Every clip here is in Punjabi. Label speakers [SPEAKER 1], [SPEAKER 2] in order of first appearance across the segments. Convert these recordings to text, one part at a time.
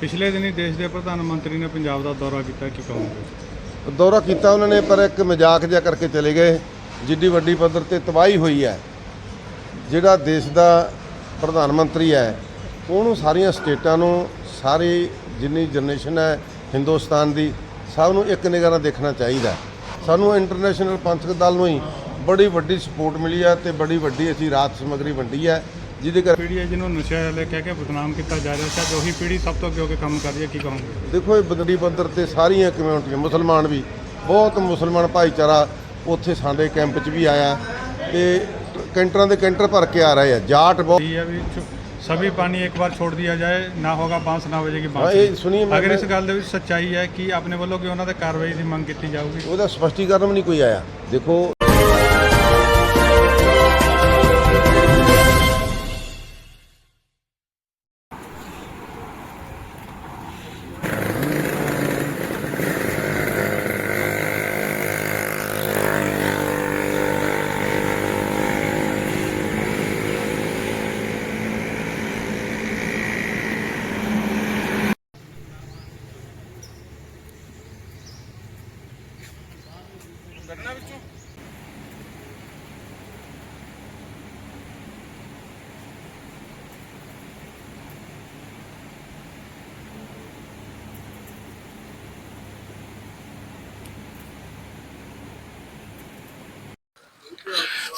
[SPEAKER 1] ਪਿਛਲੇ ਦਿਨੀ ਦੇਸ਼ ਦੇ ਪ੍ਰਧਾਨ ਮੰਤਰੀ ਨੇ ਪੰਜਾਬ ਦਾ ਦੌਰਾ ਕੀਤਾ ਕੀ ਕਹੋਗੇ
[SPEAKER 2] ਦੌਰਾ ਕੀਤਾ ਉਹਨਾਂ ਨੇ, ਪਰ ਇੱਕ ਮਜ਼ਾਕ ਜਿਹਾ ਕਰਕੇ ਚਲੇ ਗਏ। ਜਿੱਡੀ ਵੱਡੀ ਪੱਧਰ ਤੇ ਤਬਾਹੀ ਹੋਈ ਹੈ। ਜਿਹੜਾ ਦੇਸ਼ ਦਾ ਪ੍ਰਧਾਨ ਮੰਤਰੀ ਹੈ, ਉਹਨੂੰ ਸਾਰੀਆਂ ਸਟੇਟਾਂ ਨੂੰ, ਸਾਰੀ ਜਿੰਨੀ ਜਨਰੇਸ਼ਨ ਹੈ ਹਿੰਦੁਸਤਾਨ ਦੀ, ਸਭ ਨੂੰ ਇੱਕ ਨਿਗਾਹ ਨਾਲ ਦੇਖਣਾ ਚਾਹੀਦਾ। ਸਾਨੂੰ ਇੰਟਰਨੈਸ਼ਨਲ ਪੰਥਕ ਦਲ ਨੂੰ ਹੀ ਬੜੀ ਵੱਡੀ ਸਪੋਰਟ ਮਿਲੀ ਹੈ ਤੇ ਬੜੀ ਵੱਡੀ ਅਸੀਂ ਰਾਤ ਸਮਗਰੀ ਵੰਡੀ ਹੈ। ਜਿਹਦੇ ਕਰ
[SPEAKER 1] ਪੀੜ੍ਹੀ ਹੈ ਜਿਹਨੂੰ ਨਸ਼ੇ ਵਾਲੇ ਕਹਿ ਕੇ ਬਦਨਾਮ ਕੀਤਾ ਜਾ ਰਿਹਾ ਸ਼ਾਇਦ ਉਹੀ ਪੀੜ੍ਹੀ ਸਭ ਤੋਂ ਅੱਗੇ ਹੋ ਕੇ ਕੰਮ ਕਰ ਰਹੀ ਹੈ ਕੀ ਕਹੋਗੇ?
[SPEAKER 2] ਦੇਖੋ ਇਹ ਬਦਲੀ ਬੰਦਰ ਤੇ ਸਾਰੀਆਂ ਕਮਿਊਨਿਟੀਆਂ ਮੁਸਲਮਾਨ ਵੀ ਬਹੁਤ ਮੁਸਲਮਾਨ ਭਾਈਚਾਰਾ ਉੱਥੇ ਸਾਡੇ ਕੈਂਪ 'ਚ ਵੀ ਆਇਆ ਤੇ ਕੈਂਟਰਾਂ ਦੇ ਕੈਂਟਰ ਭਰ ਕੇ ਆ ਰਹੇ ਆ ਜਾਟ ਬਹੁਤ
[SPEAKER 1] ਹੈ ਵੀ ਸਭੀ ਪਾਣੀ ਇੱਕ ਵਾਰ ਛੋੜ ਦਿਆ ਜਾਏ ਨਾ ਹੋਗਾ ਬਾਂਸ ਨਾ ਵਜੇਗੀ
[SPEAKER 2] ਹਾਂ, ਇਹ ਬਾਂਸ ਮੈਂ-
[SPEAKER 1] ਅਗਰ ਇਸ ਗੱਲ ਦੇ ਵਿੱਚ ਸੱਚਾਈ ਹੈ ਕਿ ਆਪਣੇ ਵੱਲੋਂ ਕਿ ਉਹਨਾਂ ਦੇ ਕਾਰਵਾਈ ਦੀ ਮੰਗ ਕੀਤੀ ਜਾਊਗੀ?
[SPEAKER 2] ਉਹਦਾ ਸਪਸ਼ਟੀਕਰਨ ਵੀ ਨਹੀਂ ਕੋਈ ਆਇਆ। ਦੇਖੋ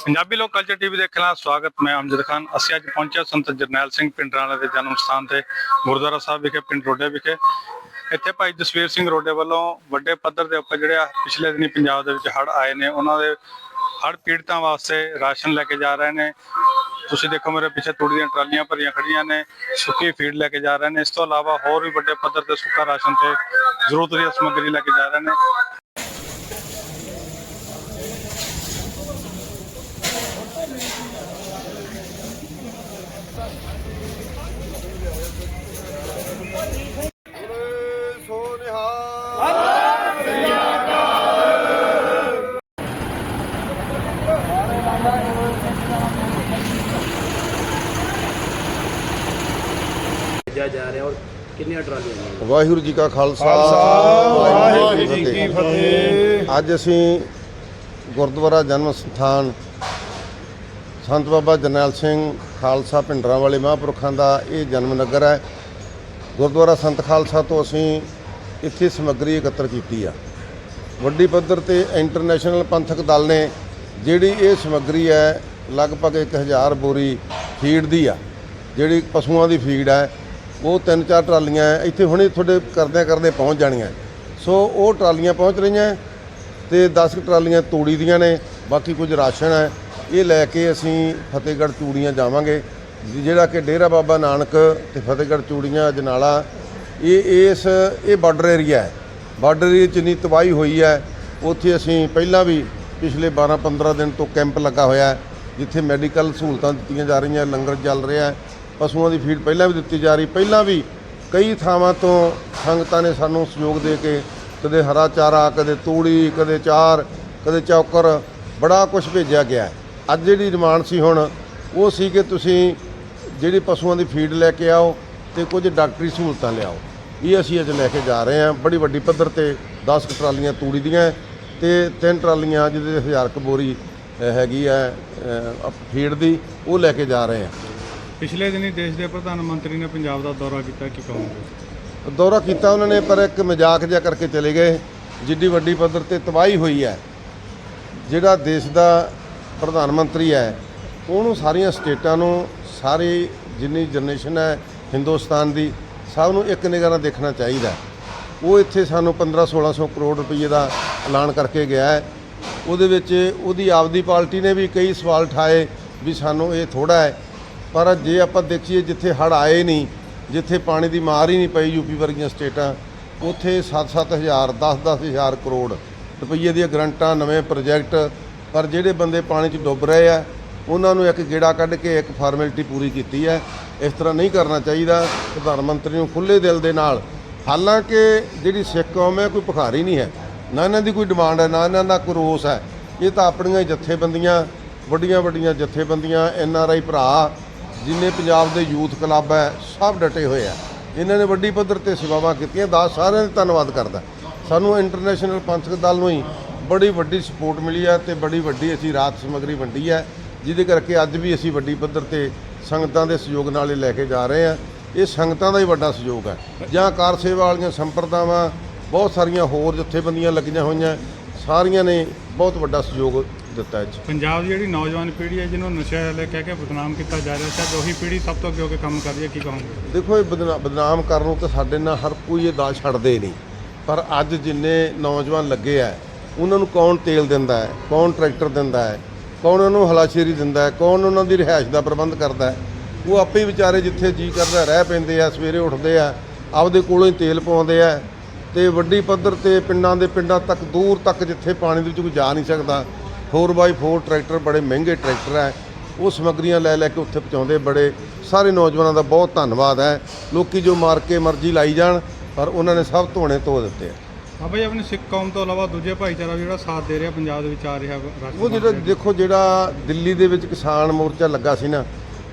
[SPEAKER 1] ਪੰਜਾਬੀ ਲੋਕ ਕਲਚਰ ਟੀਵੀ ਦੇਖਣ ਦਾ ਸਵਾਗਤ, ਮੈਂ ਅਮਜਦ ਖਾਨ। ਅਸੀਂ ਅੱਜ ਪਹੁੰਚਿਆ ਸੰਤ ਜਰਨੈਲ ਸਿੰਘ ਪਿੰਡਰਾਣਾ ਦੇ ਜਨਮ ਸਥਾਨ ਤੇ, ਗੁਰਦੁਆਰਾ ਸਾਹਿਬ ਵਿਖੇ, ਪਿੰਡ ਰੋਡੇ ਵਿਖੇ। ਇੱਥੇ ਭਾਈ ਜਸਵੀਰ ਸਿੰਘ ਰੋਡੇ ਵੱਲੋਂ ਵੱਡੇ ਪੱਧਰ ਦੇ ਉੱਪਰ ਜਿਹੜੇ ਆ, ਪਿਛਲੇ ਦਿਨੀ ਪੰਜਾਬ ਦੇ ਵਿੱਚ ਹੜ੍ਹ ਆਏ ਨੇ, ਉਹਨਾਂ ਦੇ ਹੜ੍ਹ ਪੀੜਤਾਂ ਵਾਸਤੇ ਰਾਸ਼ਨ ਲੈ ਕੇ ਜਾ ਰਹੇ ਨੇ। ਤੁਸੀਂ ਦੇਖੋ ਮੇਰੇ ਪਿੱਛੇ ਤੂੜੀ ਦੀਆਂ ਟਰਾਲੀਆਂ ਭਰੀਆਂ ਖੜੀਆਂ ਨੇ, ਸੁੱਕੀ ਫੀਡ ਲੈ ਕੇ ਜਾ ਰਹੇ ਨੇ। ਇਸ ਤੋਂ ਇਲਾਵਾ ਹੋਰ ਵੀ ਵੱਡੇ ਪੱਧਰ ਤੇ ਸੁੱਕਾ ਰਾਸ਼ਨ ਤੇ ਜ਼ਰੂਰਤ ਦੀ ਸਮੱਗਰੀ ਲੈ ਕੇ ਜਾ ਰਹੇ ਨੇ।
[SPEAKER 3] ਭੇਜਿਆ ਜਾ ਰਿਹਾ ਔਰ ਕਿੰਨੀਆਂ ਟਰਾਲੀਆਂ ਨੇ?
[SPEAKER 2] ਵਾਹਿਗੁਰੂ ਜੀ ਕਾ ਖਾਲਸਾ ਵਾਹਿਗੁਰੂ ਜੀ ਕੀ ਫਤਿਹ। ਅੱਜ ਅਸੀਂ ਗੁਰਦੁਆਰਾ ਜਨਮ ਸਥਾਨ ਸੰਤ ਬਾਬਾ ਜਰਨੈਲ ਸਿੰਘ ਖਾਲਸਾ ਪਿੰਡਰਾਂ ਵਾਲੇ ਮਹਾਂਪੁਰਖਾਂ ਦਾ ਇਹ ਜਨਮ ਨਗਰ ਹੈ। ਗੁਰਦੁਆਰਾ ਸੰਤ ਖਾਲਸਾ ਤੋਂ ਅਸੀਂ ਇੱਥੇ ਸਮੱਗਰੀ ਇਕੱਤਰ ਕੀਤੀ ਆ। ਵੱਡੀ ਪੱਧਰ ਤੇ ਇੰਟਰਨੈਸ਼ਨਲ ਪੰਥਕ ਦਲ ਨੇ ਜਿਹੜੀ ਇਹ ਸਮੱਗਰੀ ਹੈ ਲਗਭਗ 1000 ਬੋਰੀ ਫੀਡ ਦੀ ਆ ਜਿਹੜੀ ਪਸ਼ੂਆਂ ਦੀ ਫੀਡ ਹੈ ਉਹ ਤਿੰਨ ਚਾਰ ਟਰਾਲੀਆਂ ਇੱਥੇ ਹੁਣੇ ਤੁਹਾਡੇ ਕਰਦਿਆਂ ਕਰਦੇ ਪਹੁੰਚ ਜਾਣੀਆਂ ਸੋ ਉਹ ਟਰਾਲੀਆਂ ਪਹੁੰਚ ਰਹੀਆਂ ਤੇ 10 ਕੁ ਟਰਾਲੀਆਂ ਤੋੜੀ ਦੀਆਂ ਨੇ, ਬਾਕੀ ਕੁਝ ਰਾਸ਼ਨ ਹੈ ਇਹ ਲੈ ਕੇ ਅਸੀਂ ਫਤਿਹਗੜ੍ਹ ਚੂੜੀਆਂ ਜਾਵਾਂਗੇ, ਜਿਹੜਾ ਕਿ ਡੇਰਾ ਬਾਬਾ ਨਾਨਕ ਤੇ ਫਤਿਹਗੜ੍ਹ ਚੂੜੀਆਂ ਅਜਨਾਲਾ, ਇਹ ਇਸ, ਇਹ ਬਾਰਡਰ ਏਰੀਆ ਹੈ ਬਾਰਡਰ ਏਰੀਆ 'ਚ ਇੰਨੀ ਤਬਾਹੀ ਹੋਈ ਹੈ ਉੱਥੇ ਅਸੀਂ ਪਹਿਲਾਂ ਵੀ ਪਿਛਲੇ 12-15 ਦਿਨ ਤੋਂ ਕੈਂਪ ਲੱਗਾ ਹੋਇਆ ਹੈ ਜਿੱਥੇ ਮੈਡੀਕਲ ਸਹੂਲਤਾਂ ਦਿੱਤੀਆਂ ਜਾ ਰਹੀਆਂ, ਲੰਗਰ ਚੱਲ ਰਿਹਾ ਹੈ ਪਸ਼ੂਆਂ ਦੀ ਫੀਡ ਪਹਿਲਾਂ ਵੀ ਦਿੱਤੀ ਜਾ ਰਹੀ, ਪਹਿਲਾਂ ਵੀ ਕਈ ਥਾਵਾਂ ਤੋਂ ਸੰਗਤਾਂ ਨੇ ਸਾਨੂੰ ਸਹਿਯੋਗ ਦੇ ਕੇ ਕਦੇ ਹਰਾ ਚਾਰਾ, ਕਦੇ ਤੂੜੀ, ਕਦੇ ਚਾਰ, ਕਦੇ ਚੌਕਰ, ਬੜਾ ਕੁਝ ਭੇਜਿਆ ਗਿਆ ਅੱਜ ਜਿਹੜੀ ਡਿਮਾਂਡ ਸੀ ਹੁਣ, ਉਹ ਸੀ ਕਿ ਤੁਸੀਂ ਜਿਹੜੀ ਪਸ਼ੂਆਂ ਦੀ ਫੀਡ ਲੈ ਕੇ ਆਓ ਤੇ ਕੁਝ ਡਾਕਟਰੀ ਸਹੂਲਤਾਂ ਲਿਆਓ ਇਹ ਅਸੀਂ ਅੱਜ ਲੈ ਕੇ ਜਾ ਰਹੇ ਹਾਂ। ਬੜੀ ਵੱਡੀ ਪੱਧਰ ਤੇ 10 ਕੁ ਟਰਾਲੀਆਂ ਤੂੜੀ ਦੀਆਂ ਤੇ ਤਿੰਨ ਟਰਾਲੀਆਂ ਜਿਹਦੇ 1000 ਕਬੋਰੀ ਹੈਗੀ ਹੈ ਫੀਡ ਦੀ, ਉਹ ਲੈ ਕੇ ਜਾ ਰਹੇ ਹਾਂ।
[SPEAKER 1] ਪਿਛਲੇ ਦਿਨੀ ਦੇਸ਼ ਦੇ ਪ੍ਰਧਾਨ ਮੰਤਰੀ ਨੇ ਪੰਜਾਬ ਦਾ ਦੌਰਾ ਕੀਤਾ, ਕੀ ਕਹੋਗੇ?
[SPEAKER 2] ਦੌਰਾ ਕੀਤਾ ਉਹਨਾਂ ਨੇ, ਪਰ ਇੱਕ ਮਜ਼ਾਕ ਜਿਹਾ ਕਰਕੇ ਚਲੇ ਗਏ। ਜਿੱਡੀ ਵੱਡੀ ਪੱਧਰ ਤੇ ਤਬਾਹੀ ਹੋਈ ਹੈ, ਜਿਹੜਾ ਦੇਸ਼ ਦਾ ਪ੍ਰਧਾਨ ਮੰਤਰੀ ਹੈ, ਉਹਨੂੰ ਸਾਰੀਆਂ ਸਟੇਟਾਂ ਨੂੰ, ਸਾਰੀ ਜਿੰਨੀ ਜਨਰੇਸ਼ਨ ਹੈ ਹਿੰਦੁਸਤਾਨ ਦੀ, ਸਭ ਨੂੰ ਇੱਕ ਨਿਗਾਹ ਨਾਲ ਦੇਖਣਾ ਚਾਹੀਦਾ ਉਹ ਇੱਥੇ ਸਾਨੂੰ 15 1600 ਕਰੋੜ ਰੁਪਏ ਦਾ ਐਲਾਨ ਕਰਕੇ ਗਿਆ ਹੈ। ਉਹਦੇ ਵਿੱਚ ਉਹਦੀ ਆਪਦੀ ਪਾਰਟੀ ਨੇ ਵੀ ਕਈ ਸਵਾਲ ਠਾਏ ਵੀ ਸਾਨੂੰ ਇਹ ਥੋੜਾ ਹੈ ਪਰ ਜੇ ਆਪਾਂ ਦੇਖੀਏ ਜਿੱਥੇ ਹੜ੍ਹ ਆਏ ਨਹੀਂ, ਜਿੱਥੇ ਪਾਣੀ ਦੀ ਮਾਰ ਹੀ ਨਹੀਂ ਪਈ ਯੂਪੀ ਵਰਗੀਆਂ ਸਟੇਟਾਂ, ਉੱਥੇ 7-7 ਹਜ਼ਾਰ 10-10 ਹਜ਼ਾਰ ਕਰੋੜ ਰੁਪਈਏ ਦੀਆਂ ਗਰੰਟਾਂ, ਨਵੇਂ ਪ੍ਰੋਜੈਕਟ, ਪਰ ਜਿਹੜੇ ਬੰਦੇ ਪਾਣੀ 'ਚ ਡੁੱਬ ਰਹੇ ਆ, ਉਹਨਾਂ ਨੂੰ ਇੱਕ ਗੇੜਾ ਕੱਢ ਕੇ ਇੱਕ ਫਾਰਮੈਲਿਟੀ ਪੂਰੀ ਕੀਤੀ ਹੈ। ਇਸ ਤਰ੍ਹਾਂ ਨਹੀਂ ਕਰਨਾ ਚਾਹੀਦਾ, ਪ੍ਰਧਾਨ ਮੰਤਰੀ ਨੂੰ ਖੁੱਲੇ ਦਿਲ ਦੇ ਨਾਲ। ਹਾਲਾਂਕਿ ਜਿਹੜੀ ਸਿੱਖ ਕੌਮ ਹੈ, ਕੋਈ ਭਿਖਾਰੀ ਨਹੀਂ ਹੈ। ਨਾ ਇਹਨਾਂ ਦੀ ਕੋਈ ਡਿਮਾਂਡ ਹੈ, ਨਾ ਇਹਨਾਂ ਦਾ ਕੋਈ ਰੋਸ ਹੈ। ਇਹ ਤਾਂ ਆਪਣੀਆਂ ਹੀ ਜਥੇਬੰਦੀਆਂ ਵੱਡੀਆਂ ਵੱਡੀਆਂ ਜਥੇਬੰਦੀਆਂ, ਐਨ ਆਰ ਆਈ ਭਰਾ ਜਿੰਨੇ ਪੰਜਾਬ ਦੇ ਯੂਥ ਕਲੱਬ ਹੈ, ਸਭ ਡਟੇ ਹੋਏ ਆ। ਇਹਨਾਂ ਨੇ ਵੱਡੀ ਪੱਧਰ ਤੇ ਸੇਵਾਵਾਂ ਕੀਤੀਆਂ ਦਾਸ ਸਾਰਿਆਂ ਦਾ ਧੰਨਵਾਦ ਕਰਦਾ। ਸਾਨੂੰ ਇੰਟਰਨੈਸ਼ਨਲ ਪੰਥਕ ਦਲ ਨੂੰ ਹੀ ਬੜੀ ਵੱਡੀ ਸਪੋਰਟ ਮਿਲੀ ਹੈ ਤੇ ਬੜੀ ਵੱਡੀ ਅਸੀਂ ਰਾਤ ਸਮੱਗਰੀ ਵੰਡੀ ਹੈ, ਜਿਹਦੇ ਕਰਕੇ ਅੱਜ ਵੀ ਅਸੀਂ ਵੱਡੀ ਪੱਧਰ ਤੇ ਸੰਗਤਾਂ ਦੇ ਸਹਿਯੋਗ ਨਾਲ ਇਹ ਲੈ ਕੇ ਜਾ ਰਹੇ ਹਾਂ। ਇਹ ਸੰਗਤਾਂ ਦਾ ਹੀ ਵੱਡਾ ਸਹਿਯੋਗ ਹੈ। ਜਾਂ ਕਾਰ ਸੇਵਾ ਵਾਲੀਆਂ ਸੰਪਰਦਾਵਾਂ, ਬਹੁਤ ਸਾਰੀਆਂ ਹੋਰ ਜਥੇਬੰਦੀਆਂ ਲੱਗੀਆਂ ਹੋਈਆਂ, ਸਾਰੀਆਂ ਨੇ ਬਹੁਤ ਵੱਡਾ ਸਹਿਯੋਗ ਦਿੱਤਾ ਜੀ।
[SPEAKER 1] ਪੰਜਾਬ ਦੀ ਜਿਹੜੀ ਨੌਜਵਾਨ ਪੀੜ੍ਹੀ ਹੈ ਜਿਹਨੂੰ ਨਸ਼ੇ ਵਾਲੇ ਕਹਿ ਕੇ ਬਦਨਾਮ ਕੀਤਾ ਜਾ ਰਿਹਾ ਸ਼ਾਇਦ ਉਹੀ ਪੀੜ੍ਹੀ ਸਭ ਤੋਂ ਅੱਗੇ ਹੋ ਕੇ ਕੰਮ ਕਰ ਰਹੀ ਹੈ ਕੀ ਕਹੋਗੇ?
[SPEAKER 2] ਦੇਖੋ ਇਹ ਬਦਨਾ- ਬਦਨਾਮ ਕਰਨ ਨੂੰ ਤਾਂ ਸਾਡੇ ਨਾਲ ਹਰ ਕੋਈ ਇਹ ਦਾਅ ਛੱਡਦੇ ਨਹੀਂ। ਪਰ ਅੱਜ ਜਿੰਨੇ ਨੌਜਵਾਨ ਲੱਗੇ ਆ ਉਹਨਾਂ ਨੂੰ ਕੌਣ ਤੇਲ ਦਿੰਦਾ ਹੈ? ਕੌਣ ਟਰੈਕਟਰ ਦਿੰਦਾ ਹੈ? ਕੌਣ ਉਹਨਾਂ ਨੂੰ ਹਲਾਸ਼ੇਰੀ ਦਿੰਦਾ ਹੈ? ਕੌਣ ਉਹਨਾਂ ਦੀ ਰਿਹਾਇਸ਼ ਦਾ ਪ੍ਰਬੰਧ ਕਰਦਾ ਹੈ? ਉਹ ਆਪੇ ਹੀ ਵਿਚਾਰੇ ਜਿੱਥੇ ਜੀ ਕਰਦਾ ਰਹਿ ਪੈਂਦੇ ਆ ਸਵੇਰੇ ਉੱਠਦੇ ਆ ਆਪਦੇ ਕੋਲੋਂ ਹੀ ਤੇਲ ਪਾਉਂਦੇ ਆ ਤੇ ਵੱਡੀ ਪੱਧਰ ਤੇ ਪਿੰਡਾਂ ਦੇ ਪਿੰਡਾਂ ਤੱਕ ਦੂਰ ਤੱਕ ਜਿੱਥੇ ਪਾਣੀ ਦੇ ਵਿੱਚ ਕੋਈ ਜਾ ਨਹੀਂ ਸਕਦਾ। 4x4 ਟਰੈਕਟਰ ਬੜੇ ਮਹਿੰਗੇ ਟਰੈਕਟਰ ਹੈ ਉਹ ਸਮੱਗਰੀਆਂ ਲੈ ਲੈ ਕੇ ਉੱਥੇ ਪਹੁੰਚਾਉਂਦੇ ਬੜੇ। ਸਾਰੇ ਨੌਜਵਾਨਾਂ ਦਾ ਬਹੁਤ ਧੰਨਵਾਦ ਹੈ। ਲੋਕੀ ਜੋ ਮਾਰ ਕੇ ਮਰਜ਼ੀ ਲਾਈ ਜਾਣ ਪਰ ਉਹਨਾਂ ਨੇ ਸਭ ਧੋਣੇ ਧੋ ਦਿੱਤੇ ਆ।
[SPEAKER 1] ਬਾਬਾ ਜੀ ਆਪਣੀ ਸਿੱਖ ਕੌਮ ਤੋਂ ਇਲਾਵਾ ਦੂਜੇ ਭਾਈਚਾਰਾ ਵੀ ਜਿਹੜਾ ਸਾਥ ਦੇ ਰਿਹਾ ਪੰਜਾਬ ਦੇ ਵਿੱਚ ਆ ਰਿਹਾ
[SPEAKER 2] ਉਹ ਜਿਹੜਾ ਦੇਖੋ ਜਿਹੜਾ ਦਿੱਲੀ ਦੇ ਵਿੱਚ ਕਿਸਾਨ ਮੋਰਚਾ ਲੱਗਾ ਸੀ ਨਾ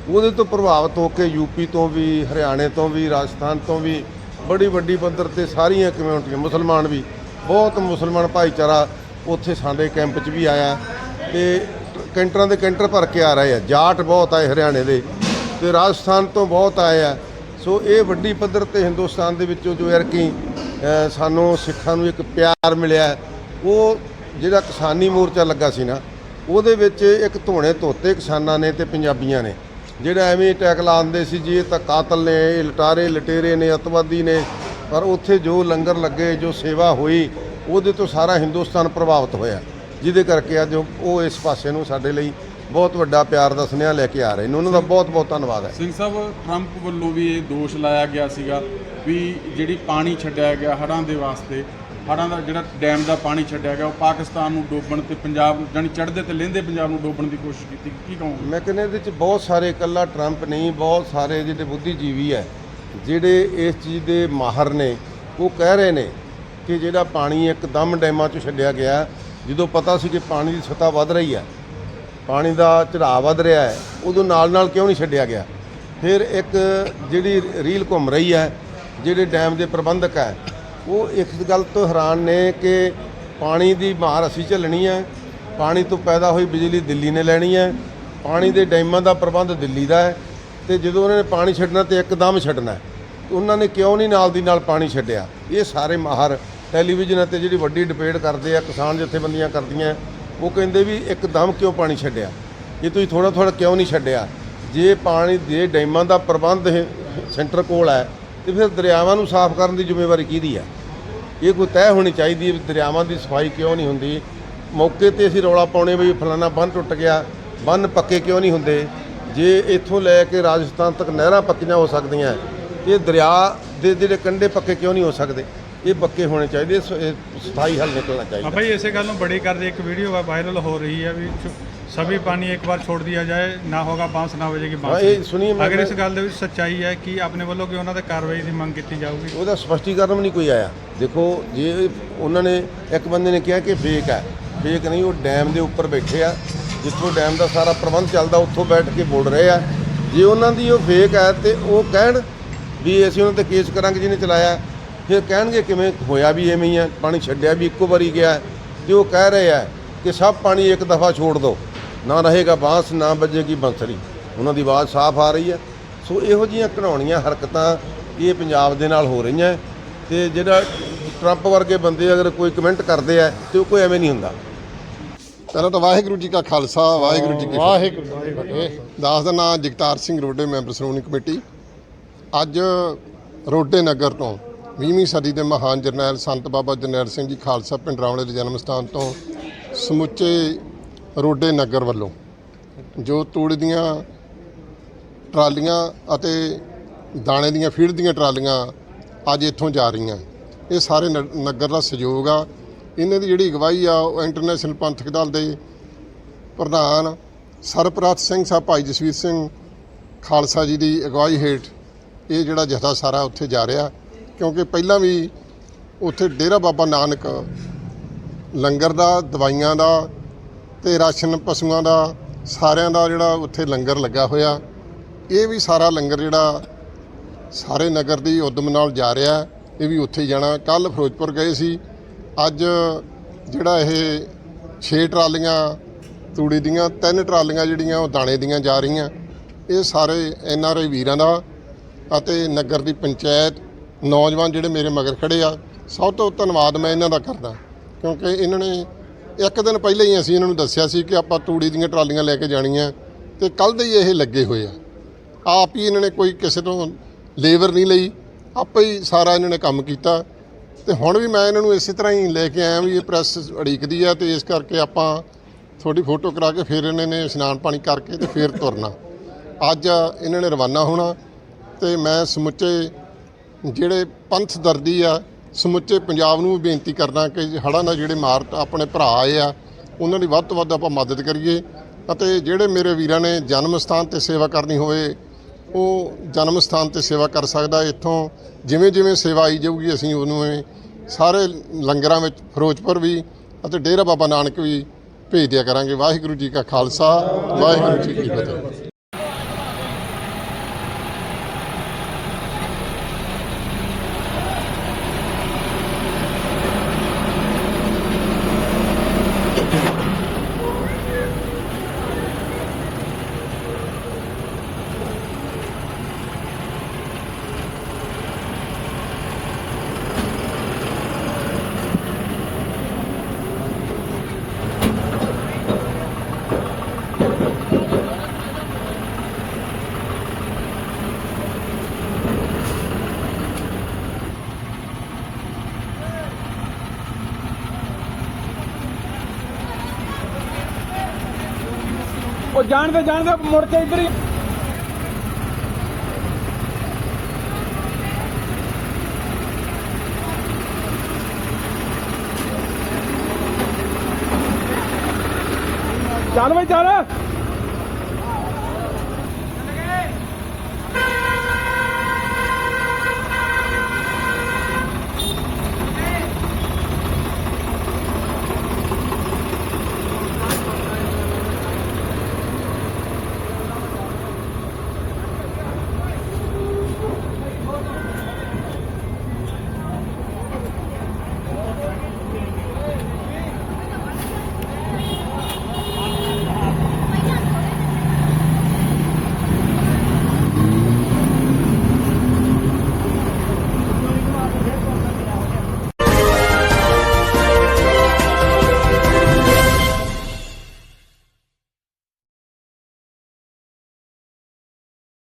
[SPEAKER 2] ਉਹਦੇ ਤੋਂ ਪ੍ਰਭਾਵਿਤ ਹੋ ਕੇ ਯੂਪੀ ਤੋਂ ਵੀ ਹਰਿਆਣੇ ਤੋਂ ਵੀ ਰਾਜਸਥਾਨ ਤੋਂ ਵੀ ਬੜੀ ਵੱਡੀ ਪੱਧਰ ਤੇ ਸਾਰੀਆਂ ਕਮਿਊਨਿਟੀਆਂ ਮੁਸਲਮਾਨ ਵੀ ਬਹੁਤ ਮੁਸਲਮਾਨ ਭਾਈਚਾਰਾ ਉੱਥੇ ਸਾਡੇ ਕੈਂਪ 'ਚ ਵੀ ਆਇਆ ਤੇ ਕੈਂਟਰਾਂ ਦੇ ਕੈਂਟਰ ਭਰ ਕੇ ਆ ਰਹੇ ਆ। ਜਾਟ ਬਹੁਤ ਆਏ ਹਰਿਆਣੇ ਦੇ ਤੇ ਰਾਜਸਥਾਨ ਤੋਂ ਬਹੁਤ ਆਏ ਆ। ਸੋ ਇਹ ਵੱਡੀ ਪੱਧਰ ਤੇ ਹਿੰਦੁਸਤਾਨ ਦੇ ਵਿੱਚੋਂ ਜੋ ਯਾਰ ਕੀ ਸਾਨੂੰ ਸਿੱਖਾਂ ਨੂੰ ਇੱਕ ਪਿਆਰ ਮਿਲਿਆ। ਉਹ ਜਿਹੜਾ ਕਿਸਾਨੀ ਮੋਰਚਾ ਲੱਗਾ ਸੀ ਨਾ, ਉਹਦੇ ਵਿੱਚ ਇੱਕ ਧੋਣੇ ਧੋਤੇ ਕਿਸਾਨਾਂ ਨੇ ਤੇ ਪੰਜਾਬੀਆਂ ਨੇ। ਜਿਹੜਾ ਐਵੇਂ ਅਟੈਕ ਲਾਉਂਦੇ ਸੀ ਜੀ, ਇਹ ਤਾਂ ਕਾਤਲ ਨੇ, ਇਹ ਲਟਾਰੇ ਲਟੇਰੇ ਨੇ, ਅਤਵਾਦੀ ਨੇ। ਪਰ ਉੱਥੇ ਜੋ ਲੰਗਰ ਲੱਗੇ, ਜੋ ਸੇਵਾ ਹੋਈ ਉਹਦੇ ਤੋਂ ਸਾਰਾ ਹਿੰਦੁਸਤਾਨ ਪ੍ਰਭਾਵਿਤ ਹੋਇਆ। ਜਿਹਦੇ ਕਰਕੇ ਅੱਜ ਉਹ ਇਸ ਪਾਸੇ ਨੂੰ ਸਾਡੇ ਲਈ ਬਹੁਤ ਵੱਡਾ ਪਿਆਰ ਦਾ ਸੁਨੇਹਾ ਲੈ ਕੇ ਆ ਰਹੇ ਨੇ। ਉਹਨਾਂ ਦਾ ਬਹੁਤ ਬਹੁਤ ਧੰਨਵਾਦ ਹੈ।
[SPEAKER 4] ਸਿੰਘ ਸਾਹਿਬ ਟਰੰਪ ਵੱਲੋਂ ਵੀ ਇਹ ਦੋਸ਼ ਲਾਇਆ ਗਿਆ ਸੀਗਾ ਵੀ ਜਿਹੜੀ ਪਾਣੀ ਛੱਡਿਆ ਗਿਆ ਹੜ੍ਹਾਂ ਦੇ ਵਾਸਤੇ ਹੜ੍ਹਾਂ ਦਾ ਜਿਹੜਾ ਡੈਮ ਦਾ ਪਾਣੀ ਛੱਡਿਆ ਗਿਆ ਉਹ ਪਾਕਿਸਤਾਨ ਨੂੰ ਡੋਬਣ ਤੇ ਪੰਜਾਬ ਜਾਨੀ ਚੜ੍ਹਦੇ ਤੇ ਲਹਿੰਦੇ ਪੰਜਾਬ ਨੂੰ ਡੋਬਣ ਦੀ ਕੋਸ਼ਿਸ਼ ਕੀਤੀ। ਕੀ ਕਹੋਗੇ?
[SPEAKER 2] ਮੈਂ ਕਹਿੰਦਾ ਇਹਦੇ ਵਿੱਚ ਬਹੁਤ ਸਾਰੇ ਇਕੱਲਾ ਟਰੰਪ ਨਹੀਂ ਬਹੁਤ ਸਾਰੇ ਜਿਹੜੇ ਬੁੱਧੀਜੀਵੀ ਹੈ ਜਿਹੜੇ ਇਸ ਚੀਜ਼ ਦੇ ਮਾਹਰ ਨੇ ਉਹ ਕਹਿ ਰਹੇ ਨੇ ਕਿ ਜਿਹੜਾ ਪਾਣੀ ਇੱਕਦਮ ਡੈਮਾਂ 'ਚੋਂ ਛੱਡਿਆ ਗਿਆ, ਜਦੋਂ ਪਤਾ ਸੀ ਕਿ ਪਾਣੀ ਦੀ ਸਤ੍ਹਾ ਵੱਧ ਰਹੀ ਹੈ, ਪਾਣੀ ਦਾ ਚੜਾਅ ਵੱਧ ਰਿਹਾ ਹੈ, ਉਦੋਂ ਨਾਲ ਨਾਲ ਕਿਉਂ ਨਹੀਂ ਛੱਡਿਆ ਗਿਆ? ਫਿਰ ਇੱਕ ਜਿਹੜੀ ਰੀਲ ਘੁੰਮ ਰਹੀ ਹੈ, ਜਿਹੜੇ ਡੈਮ ਦੇ ਪ੍ਰਬੰਧਕ ਹੈ, ਉਹ ਇਸ ਗੱਲ ਤੋਂ ਹੈਰਾਨ ਨੇ ਕਿ ਪਾਣੀ ਦੀ ਮਾਰ ਅਸੀਂ ਝੱਲਣੀ ਹੈ, ਪਾਣੀ ਤੋਂ ਪੈਦਾ ਹੋਈ ਬਿਜਲੀ ਦਿੱਲੀ ਨੇ ਲੈਣੀ ਹੈ, ਪਾਣੀ ਦੇ ਡੈਮਾਂ ਦਾ ਪ੍ਰਬੰਧ ਦਿੱਲੀ ਦਾ ਹੈ, ਤੇ ਜਦੋਂ ਉਹਨਾਂ ਨੇ ਪਾਣੀ ਛੱਡਣਾ ਤੇ ਇੱਕਦਮ ਛੱਡਣਾ ਉਹਨਾਂ ਨੇ ਕਿਉਂ ਨਹੀਂ ਨਾਲ ਦੀ ਨਾਲ ਪਾਣੀ ਛੱਡਿਆ? ਇਹ ਸਾਰੇ ਮਾਹਰ ਟੈਲੀਵਿਜ਼ਨ ਤੇ ਜਿਹੜੀ ਵੱਡੀ ਡਿਬੇਟ ਕਰਦੇ ਆ, ਕਿਸਾਨ ਜਥੇਬੰਦੀਆਂ ਕਰਦੀਆਂ, ਉਹ ਕਹਿੰਦੇ ਵੀ ਇੱਕਦਮ ਕਿਉਂ ਪਾਣੀ ਛੱਡਿਆ? ਇਹ ਤੁਸੀਂ ਥੋੜਾ ਥੋੜਾ ਕਿਉਂ ਨਹੀਂ ਛੱਡਿਆ? ਜੇ ਪਾਣੀ ਦੇ ਡੈਮਾਂ ਦਾ ਪ੍ਰਬੰਧ ਸੈਂਟਰ ਕੋਲ ਹੈ, ਤੇ ਫਿਰ ਦਰਿਆਵਾਂ ਨੂੰ ਸਾਫ਼ ਕਰਨ ਦੀ ਜ਼ਿੰਮੇਵਾਰੀ ਕਿਹਦੀ ਆ? ਇਹ ਕੋਈ ਤੈਅ ਹੋਣੀ ਚਾਹੀਦੀ ਹੈ ਵੀ ਦਰਿਆਵਾਂ ਦੀ ਸਫ਼ਾਈ ਕਿਉਂ ਨਹੀਂ ਹੁੰਦੀ? ਮੌਕੇ ਤੇ ਅਸੀਂ ਰੌਲਾ ਪਾਉਣੇ ਵੀ ਫਲਾਣਾ ਬੰਨ ਟੁੱਟ ਗਿਆ ਬੰਨ ਪੱਕੇ ਕਿਉਂ ਨਹੀਂ ਹੁੰਦੇ? ਜੇ ਇੱਥੋਂ ਲੈ ਕੇ ਰਾਜਸਥਾਨ ਤੱਕ ਨਹਿਰਾਂ ਪੱਕੀਆਂ ਹੋ ਸਕਦੀਆਂ ਇਹ ਦਰਿਆ ਦੇ ਜਿਹੜੇ ਕੰਢੇ ਪੱਕੇ ਕਿਉਂ ਨਹੀਂ ਹੋ ਸਕਦੇ? ਇਹ ਪੱਕੇ ਹੋਣੇ ਚਾਹੀਦੇ ਇਹ ਸਥਾਈ ਹੱਲ ਨਿਕਲਣਾ ਚਾਹੀਦਾ।
[SPEAKER 1] ਬਾਬਾ ਜੀ ਇਸੇ ਗੱਲ ਨੂੰ ਬੜੀ ਕਰਦੇ ਇੱਕ ਵੀਡੀਓ ਆ ਵਾਇਰਲ ਹੋ ਰਹੀ ਹੈ ਵੀ ਛ- ਸਭੀ ਪਾਣੀ ਇੱਕ ਵਾਰ ਛੋੜ ਦਿਆ ਜਾਏ ਨਾ ਹੋਗਾ ਬਾਂਸ ਨਾ ਵਜੇਗੀ
[SPEAKER 2] ਹਾਂ, ਇਹ ਸੁਣੀ ਮੈਂ-
[SPEAKER 1] ਅਗਰ ਇਸ ਗੱਲ ਦੇ ਵਿੱਚ ਸੱਚਾਈ ਹੈ ਕਿ ਆਪਣੇ ਵੱਲੋਂ ਕਿ ਉਹਨਾਂ ਦੇ ਕਾਰਵਾਈ ਦੀ ਮੰਗ ਕੀਤੀ ਜਾਊਗੀ?
[SPEAKER 2] ਉਹਦਾ ਸਪਸ਼ਟੀਕਰਨ ਵੀ ਨਹੀਂ ਕੋਈ ਆਇਆ। ਦੇਖੋ ਜੇ ਉਹਨਾਂ ਨੇ ਇੱਕ ਬੰਦੇ ਨੇ ਕਿਹਾ ਕਿ ਫੇਕ ਹੈ। ਫੇਕ ਨਹੀਂ ਉਹ ਡੈਮ ਦੇ ਉੱਪਰ ਬੈਠੇ ਆ। ਜਿੱਥੋਂ ਡੈਮ ਦਾ ਸਾਰਾ ਪ੍ਰਬੰਧ ਚੱਲਦਾ ਉੱਥੋਂ ਬੈਠ ਕੇ ਬੋਲ ਰਹੇ ਆ। ਜੇ ਉਹਨਾਂ ਦੀ ਉਹ ਫੇਕ ਹੈ ਤੇ ਉਹ ਕਹਿਣ ਵੀ ਅਸੀਂ ਉਹਨਾਂ ਤੇ ਕੇਸ ਕਰਾਂਗੇ ਜਿਹਨੇ ਚਲਾਇਆ। ਫਿਰ ਕਹਿਣਗੇ ਕਿਵੇਂ ਹੋਇਆ ਵੀ ਐਵੇਂ ਹੀ ਆ ਪਾਣੀ ਛੱਡਿਆ ਵੀ ਇੱਕੋ ਵਾਰੀ ਗਿਆ। ਹੈ। ਤੇ ਉਹ ਕਹਿ ਰਹੇ ਆ ਕਿ ਸਭ ਪਾਣੀ ਇੱਕ ਦਫਾ ਛੋੜ ਦਿਓ ਨਾ ਰਹੇਗਾ ਬਾਂਸ ਨਾ ਵੱਜੇਗੀ ਬੰਸਰੀ। ਉਹਨਾਂ ਦੀ ਆਵਾਜ਼ ਸਾਫ਼ ਆ ਰਹੀ ਹੈ ਸੋ ਇਹੋ ਜਿਹੀਆਂ ਘਿਨਾਉਣੀਆਂ ਹਰਕਤਾਂ ਇਹ ਪੰਜਾਬ ਦੇ ਨਾਲ ਹੋ ਰਹੀਆਂ। ਤੇ ਜਿਹੜਾ ਟਰੰਪ ਵਰਗੇ ਬੰਦੇ ਅਗਰ ਕੋਈ ਕਮੈਂਟ ਕਰਦੇ ਆ ਤੇ ਉਹ ਕੋਈ ਐਵੇਂ ਨਹੀਂ ਹੁੰਦਾ।
[SPEAKER 5] ਪਹਿਲਾਂ ਤਾਂ ਵਾਹਿਗੁਰੂ ਜੀ ਕਾ ਖਾਲਸਾ ਵਾਹਿਗੁਰੂ ਜੀ ਕੀ ਫਤਿਹ। ਦਾਸ ਦਾ ਨਾਮ ਜਗਤਾਰ ਸਿੰਘ ਰੋਡੇ ਮੈਂਬਰ ਸ਼੍ਰੋਮਣੀ ਕਮੇਟੀ। ਅੱਜ ਰੋਡੇ ਨਗਰ ਤੋਂ 20ਵੀਂ ਸਦੀ ਦੇ ਮਹਾਨ ਜਰਨੈਲ ਸੰਤ ਬਾਬਾ ਜਰਨੈਲ ਸਿੰਘ ਜੀ ਖਾਲਸਾ ਪਿੰਡ ਰਾਵਲੇ ਦੇ ਜਨਮ ਸਥਾਨ ਤੋਂ ਸਮੁੱਚੇ ਰੋਡੇ ਨਗਰ ਵੱਲੋਂ ਜੋ ਤੂੜ ਦੀਆਂ ਟਰਾਲੀਆਂ ਅਤੇ ਦਾਣੇ ਦੀਆਂ, ਫੀਡ ਦੀਆਂ ਟਰਾਲੀਆਂ ਅੱਜ ਇੱਥੋਂ ਜਾ ਰਹੀਆਂ। ਇਹ ਸਾਰੇ ਨ- ਨਗਰ ਦਾ ਸਹਿਯੋਗ ਆ। ਇਹਨਾਂ ਦੀ ਜਿਹੜੀ ਅਗਵਾਈ ਆ, ਉਹ ਇੰਟਰਨੈਸ਼ਨਲ ਪੰਥਕ ਦਲ ਦੇ ਪ੍ਰਧਾਨ ਸਰਪ੍ਰਾਤ ਸਿੰਘ ਸਾਹਿਬ ਭਾਈ ਜਸਵੀਰ ਸਿੰਘ ਖਾਲਸਾ ਜੀ ਦੀ ਅਗਵਾਈ ਹੇਠ ਇਹ ਜਿਹੜਾ ਜਥਾ ਸਾਰਾ ਉੱਥੇ ਜਾ ਰਿਹਾ। ਕਿਉਂਕਿ ਪਹਿਲਾਂ ਵੀ ਉੱਥੇ ਡੇਰਾ ਬਾਬਾ ਨਾਨਕ, ਲੰਗਰ ਦਾ, ਦਵਾਈਆਂ ਦਾ ਤੇ ਰਾਸ਼ਨ ਪਸ਼ੂਆਂ ਦਾ, ਸਾਰਿਆਂ ਦਾ ਜਿਹੜਾ ਉੱਥੇ ਲੰਗਰ ਲੱਗਾ ਹੋਇਆ। ਇਹ ਵੀ ਸਾਰਾ ਲੰਗਰ ਜਿਹੜਾ ਸਾਰੇ ਨਗਰ ਦੀ ਉਦਮ ਨਾਲ ਜਾ ਰਿਹਾ ਇਹ ਵੀ ਉੱਥੇ ਹੀ ਜਾਣਾ ਕੱਲ ਫਿਰੋਜ਼ਪੁਰ ਗਏ ਸੀ, ਅੱਜ ਜਿਹੜਾ ਇਹ 6 ਟਰਾਲੀਆਂ ਤੂੜੀ ਦੀਆਂ, ਤਿੰਨ ਟਰਾਲੀਆਂ ਜਿਹੜੀਆਂ ਉਹ ਦਾਣੇ ਦੀਆਂ ਜਾ ਰਹੀਆਂ। ਇਹ ਸਾਰੇ ਐਨ ਆਰ ਆਈ ਵੀਰਾਂ ਦਾ ਅਤੇ ਨਗਰ ਦੀ ਪੰਚਾਇਤ ਨੌਜਵਾਨ ਜਿਹੜੇ ਮੇਰੇ ਮਗਰ ਖੜੇ ਆ, ਸਭ ਤੋਂ ਧੰਨਵਾਦ ਮੈਂ ਇਹਨਾਂ ਦਾ ਕਰਦਾ, ਕਿਉਂਕਿ ਇਹਨਾਂ ਨੇ ਇੱਕ ਦਿਨ ਪਹਿਲਾਂ ਹੀ ਅਸੀਂ ਇਹਨਾਂ ਨੂੰ ਦੱਸਿਆ ਸੀ ਕਿ ਆਪਾਂ ਤੂੜੀ ਦੀਆਂ ਟਰਾਲੀਆਂ ਲੈ ਕੇ ਜਾਣੀਆਂ ਤੇ ਕੱਲ ਦੇ ਹੀ ਇਹ ਲੱਗੇ ਹੋਏ ਆ। ਆਪ ਹੀ ਇਹਨਾਂ ਨੇ ਕੋਈ ਕਿਸੇ ਤੋਂ ਲੇਬਰ ਨਹੀਂ ਲਈ, ਆਪੇ ਹੀ ਸਾਰਾ ਇਹਨਾਂ ਨੇ ਕੰਮ ਕੀਤਾ। ਤੇ ਹੁਣ ਵੀ ਮੈਂ ਇਹਨਾਂ ਨੂੰ ਇਸੇ ਤਰ੍ਹਾਂ ਹੀ ਲੈ ਕੇ ਆਇਆ ਵੀ ਇਹ ਪ੍ਰੈਸ ਅੜੀਕਦੀ ਆ ਤੇ ਇਸ ਕਰਕੇ ਆਪਾਂ ਥੋੜੀ ਫੋਟੋ ਕਰਾ ਕੇ ਫਿਰ ਇਹਨਾਂ ਨੇ ਇਸ਼ਨਾਨ ਪਾਣੀ ਕਰਕੇ ਤੇ ਫਿਰ ਤੁਰਨਾ। ਅੱਜ ਇਹਨਾਂ ਨੇ ਰਵਾਨਾ ਹੋਣਾ ਤੇ ਮੈਂ ਸਮੁੱਚੇ ਜਿਹੜੇ ਪੰਥ ਦਰਦੀ ਆ, ਸਮੁੱਚੇ ਪੰਜਾਬ ਨੂੰ ਵੀ ਬੇਨਤੀ ਕਰਦਾ ਕਿ ਹੜ੍ਹਾਂ ਦਾ ਜਿਹੜੇ ਮਾਰ ਆਪਣੇ ਭਰਾ ਆਏ ਆ, ਉਹਨਾਂ ਦੀ ਵੱਧ ਤੋਂ ਵੱਧ ਆਪਾਂ ਮਦਦ ਕਰੀਏ। ਅਤੇ ਜਿਹੜੇ ਮੇਰੇ ਵੀਰਾਂ ਨੇ ਜਨਮ ਸਥਾਨ ਤੇ ਸੇਵਾ ਕਰਨੀ ਹੋਵੇ, ਉਹ ਜਨਮ ਸਥਾਨ ਤੇ ਸੇਵਾ ਕਰ ਸਕਦਾ। ਇੱਥੋਂ ਜਿਵੇਂ ਜਿਵੇਂ ਸੇਵਾ ਆਈ ਜਾਊਗੀ, ਅਸੀਂ ਉਹਨੂੰ ਸਾਰੇ ਲੰਗਰਾਂ ਵਿੱਚ ਫਿਰੋਜ਼ਪੁਰ ਵੀ ਅਤੇ ਡੇਰਾ ਬਾਬਾ ਨਾਨਕ ਵੀ ਭੇਜ ਦਿਆ ਕਰਾਂਗੇ। ਵਾਹਿਗੁਰੂ ਜੀ ਕਾ ਖਾਲਸਾ, ਵਾਹਿਗੁਰੂ ਜੀ ਕੀ ਫਤਿਹ।
[SPEAKER 6] ਉਹ ਜਾਣਦੇ ਜਾਣਦੇ ਮੁੜ ਕੇ ਇੱਧਰ ਹੀ। ਚੱਲ ਬਈ ਚੱਲ।